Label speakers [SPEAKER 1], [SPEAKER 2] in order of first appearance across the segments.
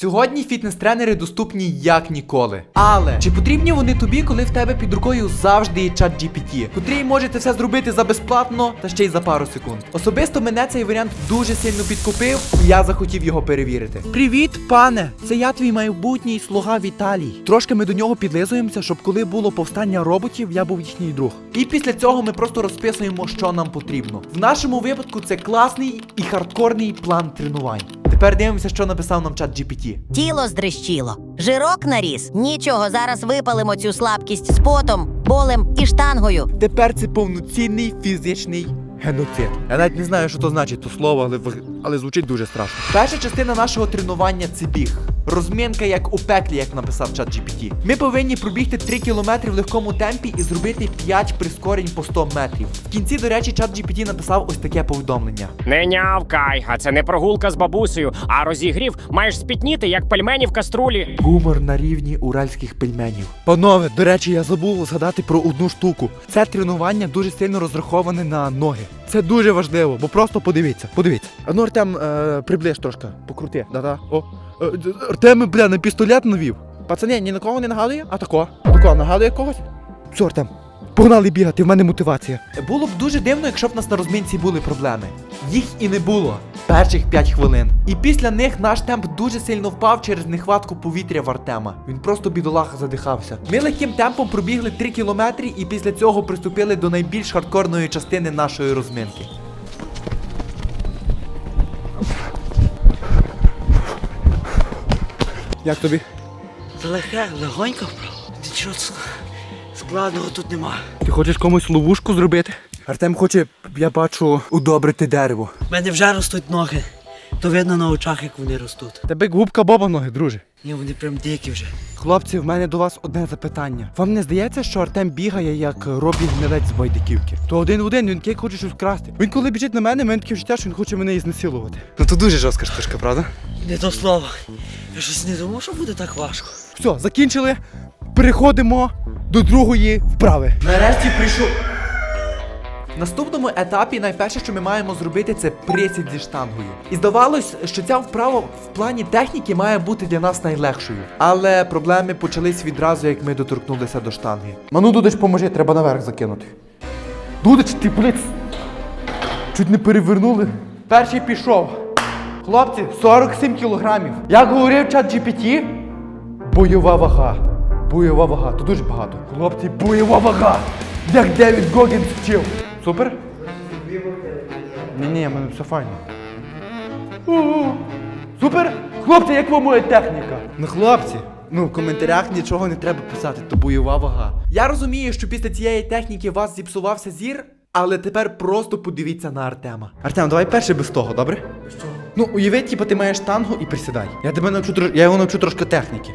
[SPEAKER 1] Сьогодні фітнес-тренери доступні як ніколи. Але чи потрібні вони тобі, коли в тебе під рукою завжди є чат GPT, котрий може це все зробити за безплатно та ще й за пару секунд? Особисто мене цей варіант дуже сильно підкупив, і я захотів його перевірити. Привіт, пане! Це я твій майбутній слуга Віталій. Трошки ми до нього підлизуємося, щоб коли було повстання роботів, я був їхній друг. І після цього ми просто розписуємо, що нам потрібно. В нашому випадку це класний і хардкорний план тренувань. Тепер дивимося, що написав нам чат GPT.
[SPEAKER 2] Тіло здрищило, жирок наріс. Нічого, зараз випалимо цю слабкість з потом, болем і штангою.
[SPEAKER 1] Тепер це повноцінний фізичний геноцид. Я навіть не знаю, що то значить то слово, але, в- але звучить дуже страшно. Перша частина нашого тренування це біг. Розмінка як у пеклі, як написав чат GPT. Ми повинні пробігти 3 кілометри в легкому темпі і зробити 5 прискорень по 100 метрів. В кінці, до речі, чат GPT написав ось таке повідомлення.
[SPEAKER 3] Не нявкай, а це не прогулка з бабусею, а розігрів маєш спітніти, як пельмені в каструлі.
[SPEAKER 1] Гумор на рівні уральських пельменів. Панове, до речі, я забув згадати про одну штуку. Це тренування дуже сильно розраховане на ноги. Це дуже важливо, бо просто подивіться, подивіться. А ну Артем, е, приближ трошки, покрути. Да-да. О. Е, Артем, бля, на пістолет навів. Пацани, ні на кого не нагадує? А тако? Тако, нагадує когось? Все, Артем. Погнали бігати, в мене мотивація. Було б дуже дивно, якщо б нас на розмінці були проблеми. Їх і не було. Перших 5 хвилин. І після них наш темп дуже сильно впав через нехватку повітря в Артема. Він просто бідолаха задихався. Ми легким темпом пробігли 3 кілометри і після цього приступили до найбільш хардкорної частини нашої розминки. Як тобі?
[SPEAKER 4] Це легке, легонько вправо. Нічого складного тут нема.
[SPEAKER 1] Ти хочеш комусь ловушку зробити? Артем хоче, я бачу, удобрити дерево.
[SPEAKER 4] У мене вже ростуть ноги. То видно на очах, як вони ростуть.
[SPEAKER 1] Тебе губка Боба ноги, друже.
[SPEAKER 4] Ні, вони прям дикі вже.
[SPEAKER 1] Хлопці, в мене до вас одне запитання. Вам не здається, що Артем бігає як Робі Гнилець з байдиківки? То один в один він кейк хоче щось вкрасти. Він коли біжить на мене, мене таке вчуття, що він хоче мене ізнасилувати. Ну то дуже жорстка штучка, правда?
[SPEAKER 4] Не то слово. Я щось не думав, що буде так важко.
[SPEAKER 1] Все, закінчили. Переходимо до другої вправи. Нарешті прийшов. Наступному етапі найперше, що ми маємо зробити, це присід зі штангою. І здавалось, що ця вправа в плані техніки має бути для нас найлегшою. Але проблеми почались відразу, як ми доторкнулися до штанги. Ману Дудич, поможи, треба наверх закинути. Дудич, ти блядь, чуть не перевернули. Перший пішов. Хлопці, 47 кілограмів. Як говорив чат GPT, бойова вага. Бойова вага, то дуже багато. Хлопці, бойова вага. Як Девід Гогінс вчив. Супер? Ні, ні, в мене все файно. У-у. Супер? Хлопці, як вам моя техніка? Ну, хлопці, ну в коментарях нічого не треба писати, то бойова вага. Я розумію, що після цієї техніки у вас зіпсувався зір, але тепер просто подивіться на Артема. Артем, давай перший без того, добре? Що? Ну, уяви, типу, ти маєш штангу і присідай. Я тебе навчу трош... я його навчу трошки техніки.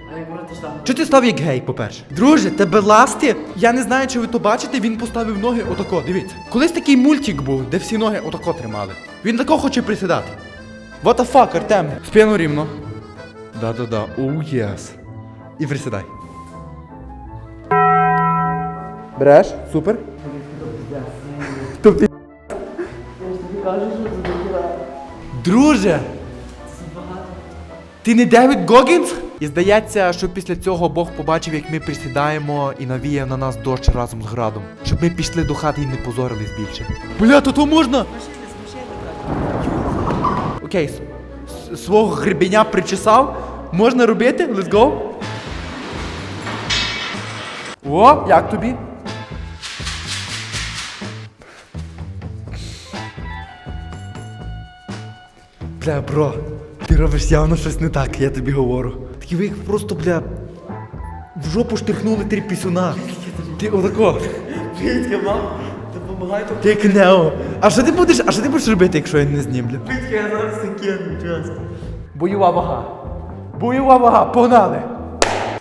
[SPEAKER 1] Чого ти став як гей, по-перше? Друже, тебе ласти? Я не знаю, чи ви то бачите, він поставив ноги отако, дивіться. Колись такий мультик був, де всі ноги отако тримали. Він тако хоче присідати. What the fuck, Артем? Спину рівно. Да-да-да, оу єс. І присідай. Береш, супер. Тобто. Друже! Ти не Девід Гогінс? І здається, що після цього Бог побачив, як ми присідаємо і навіяв на нас дощ разом з градом. Щоб ми пішли до хати і не позорились більше. Бля, то то можна? Окей, свого гребеня причесав. Можна робити? Let's go. О, як тобі? Бля, бро, ти робиш явно щось не так, я тобі говорю. Такі ви їх просто, бля, в жопу штрихнули три пісюна. Ти отако.
[SPEAKER 4] Питька, мам, допомагайте.
[SPEAKER 1] Ти кнео. А що ти будеш, а що ти будеш робити, якщо я не знімлю?
[SPEAKER 4] Вітька, я зараз таке, чесно.
[SPEAKER 1] Бойова вага. Бойова вага, погнали!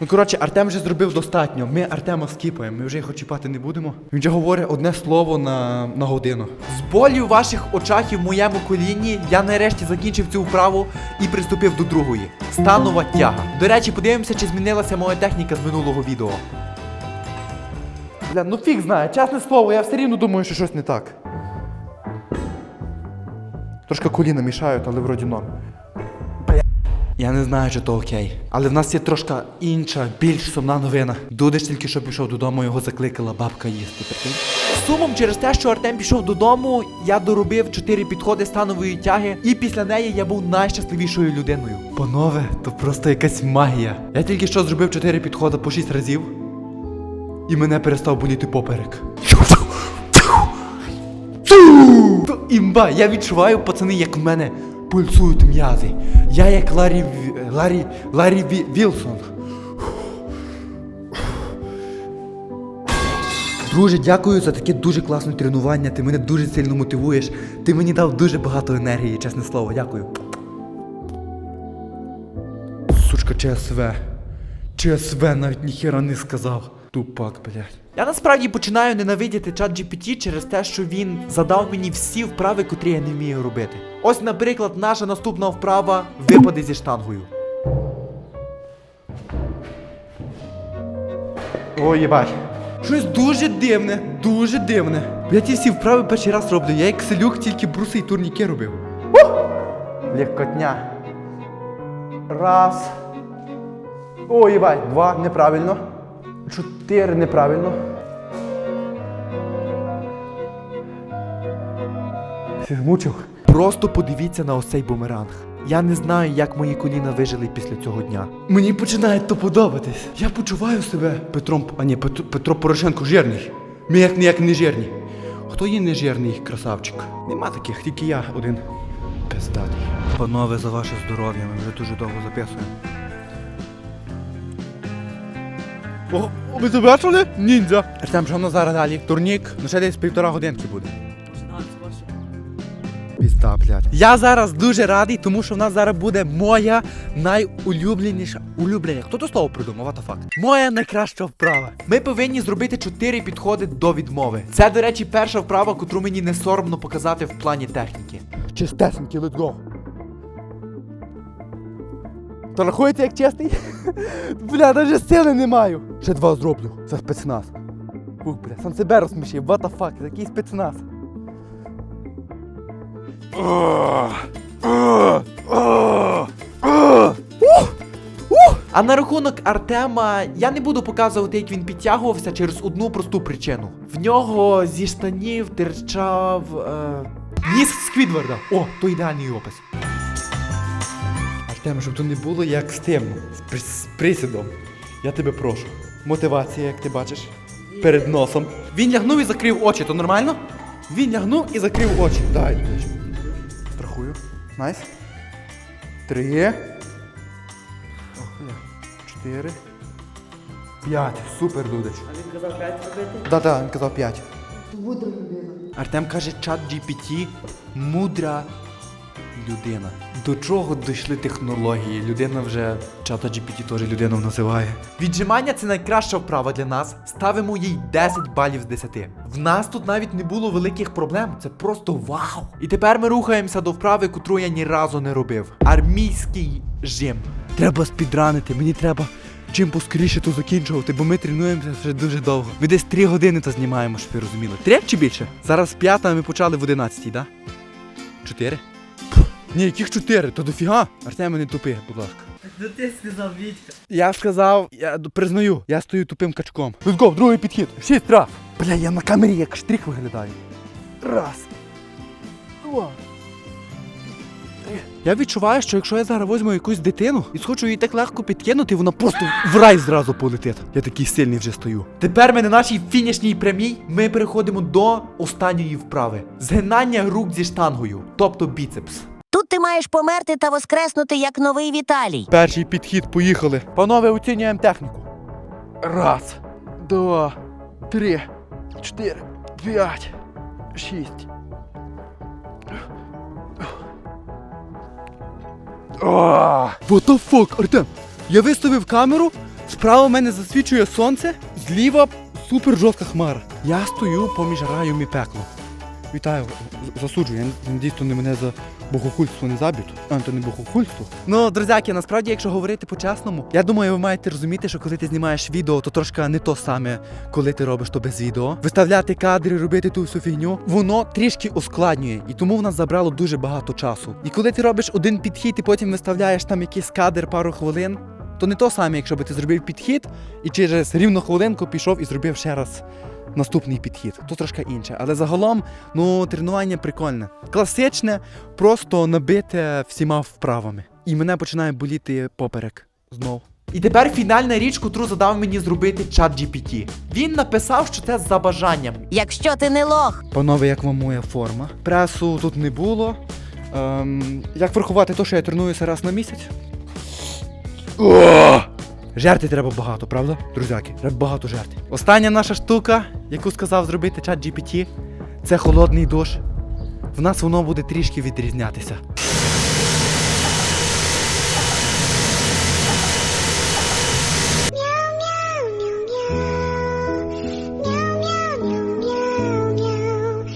[SPEAKER 1] Ну, коротше, Артем вже зробив достатньо. Ми Артема скіпаємо, ми вже його чіпати не будемо. Він вже говорить одне слово на, на годину. З болю в ваших очах і в моєму коліні я нарешті закінчив цю вправу і приступив до другої. Станова тяга. До речі, подивимося, чи змінилася моя техніка з минулого відео. Бля, ну фіг знає, чесне слово, я все рівно думаю, що щось не так. Трошки коліна мішають, але вроді норм. Я не знаю, чи то окей. Але в нас є трошки інша, більш сумна новина. Дудиш тільки що пішов додому, його закликала бабка їсти. Прикинь? Сумом через те, що Артем пішов додому, я доробив чотири підходи станової тяги, і після неї я був найщасливішою людиною. Панове, то просто якась магія. Я тільки що зробив чотири підходи по шість разів, і мене перестав боліти поперек. То імба, я відчуваю, пацани, як в мене пульсують м'язи. Я як Ларі Ларі Ларі Вілсон. Друже, дякую за таке дуже класне тренування. Ти мене дуже сильно мотивуєш. Ти мені дав дуже багато енергії, чесне слово, дякую. Сучка ЧСВ. ЧСВ навіть ніхера не сказав. Тупак, блядь. Я насправді починаю ненавидіти чат GPT через те, що він задав мені всі вправи, котрі я не вмію робити. Ось, наприклад, наша наступна вправа випади зі штангою. Ой, єбать. Щось дуже дивне, дуже дивне. Я ті всі вправи перший раз роблю. Я як селюк тільки бруси і турніки робив. Легкотня. Раз. О, їбать, два, неправильно. Чотири неправильно. Змучив. Просто подивіться на ось цей бумеранг. Я не знаю, як мої коліна вижили після цього дня. Мені починає то подобатись. Я почуваю себе Петром, а ні, Петро, Петро Порошенко жирний. Ми як ніяк не жирні. Хто є не жирний красавчик? Нема таких, тільки я один. Пиздатий. Панове, за ваше здоров'я, ми вже дуже довго записуємо. О, ви забачили? Ніндзя. Артем, що в нас зараз далі? Турнік, ну ще десь півтора годинки буде. Пізда, блядь. Я зараз дуже радий, тому що в нас зараз буде моя найулюбленіша. Улюблення. Хто то слово придумав? What the fuck? Моя найкраща вправа. Ми повинні зробити чотири підходи до відмови. Це, до речі, перша вправа, котру мені не соромно показати в плані техніки. Чистесенькі, let's go. То рахується як чесний? Бля, навіть сили не маю. Ще два зроблю. Це спецназ. Ух, бля, сам себе розсмішив. What the fuck, який спецназ. А на рахунок Артема я не буду показувати, як він підтягувався через одну просту причину. В нього зі штанів терчав. Е... Ніс Сквідварда. О, то ідеальний опис. Артем, щоб то не було як з тим, з, при- з присідом. Я тебе прошу. Мотивація, як ти бачиш, перед носом. Він лягнув і закрив очі, то нормально? Він лягнув і закрив очі. Давай, дочь. Страхую. Найс. Три. Ох, бля. Чотири. П'ять. Супер, Дудич.
[SPEAKER 4] А він казав 5 робити?
[SPEAKER 1] Да-да, він казав п'ять. Артем каже, чат GPT мудра людина. До чого дійшли технології? Людина вже чата GPT теж людину називає. Віджимання це найкраща вправа для нас. Ставимо їй 10 балів з 10. В нас тут навіть не було великих проблем. Це просто вау! І тепер ми рухаємося до вправи, котру я ні разу не робив. Армійський жим. Треба спідранити, мені треба чим поскоріше то закінчувати, бо ми тренуємося вже дуже довго. Ми десь 3 години то знімаємо, щоб ви розуміли. Три чи більше? Зараз п'ята, а ми почали в 11, да? Чотири? Ні, яких чотири? То дофіга. Артем, не тупи, будь ласка.
[SPEAKER 4] Ну ти сказав Вітька.
[SPEAKER 1] Я сказав, я признаю, я стою тупим качком. Let's go, другий підхід. Шість раз. Бля, я на камері як штрих виглядаю. Раз. Два. Три. Я відчуваю, що якщо я зараз візьму якусь дитину і схочу її так легко підкинути, вона просто в рай зразу полетить. Я такий сильний вже стою. Тепер ми на нашій фінішній прямій ми переходимо до останньої вправи. Згинання рук зі штангою, тобто біцепс.
[SPEAKER 2] Ти маєш померти та воскреснути як новий Віталій.
[SPEAKER 1] Перший підхід, поїхали. Панове, оцінюємо техніку. Раз, два, три, чотири, п'ять, шість. What the fuck, Артем? Я виставив камеру, справа в мене засвічує сонце, зліва супер жорстка хмара. Я стою поміж раєм і пеклом. Вітаю, засуджую, я надіюсь, то не мене за Богохульство не заб'ють. А, то не богохульство. Ну, друзяки, насправді, якщо говорити по-чесному, я думаю, ви маєте розуміти, що коли ти знімаєш відео, то трошки не то саме, коли ти робиш то без відео. Виставляти кадри, робити ту всю фігню, воно трішки ускладнює, і тому в нас забрало дуже багато часу. І коли ти робиш один підхід і потім виставляєш там якийсь кадр пару хвилин, то не то саме, якщо би ти зробив підхід і через рівну хвилинку пішов і зробив ще раз наступний підхід. То трошки інше. Але загалом, ну, тренування прикольне. Класичне, просто набите всіма вправами. І мене починає боліти поперек знов. І тепер фінальна річ, котру задав мені зробити чат GPT. Він написав, що це за бажанням.
[SPEAKER 2] Якщо ти не лох,
[SPEAKER 1] Панове, як вам моя форма? Пресу тут не було. Ем, як врахувати те, що я тренуюся раз на місяць? О! Жерти треба багато, правда? Друзяки, треба багато жерти. Остання наша штука, яку сказав зробити чат GPT, це холодний душ. В нас воно буде трішки відрізнятися.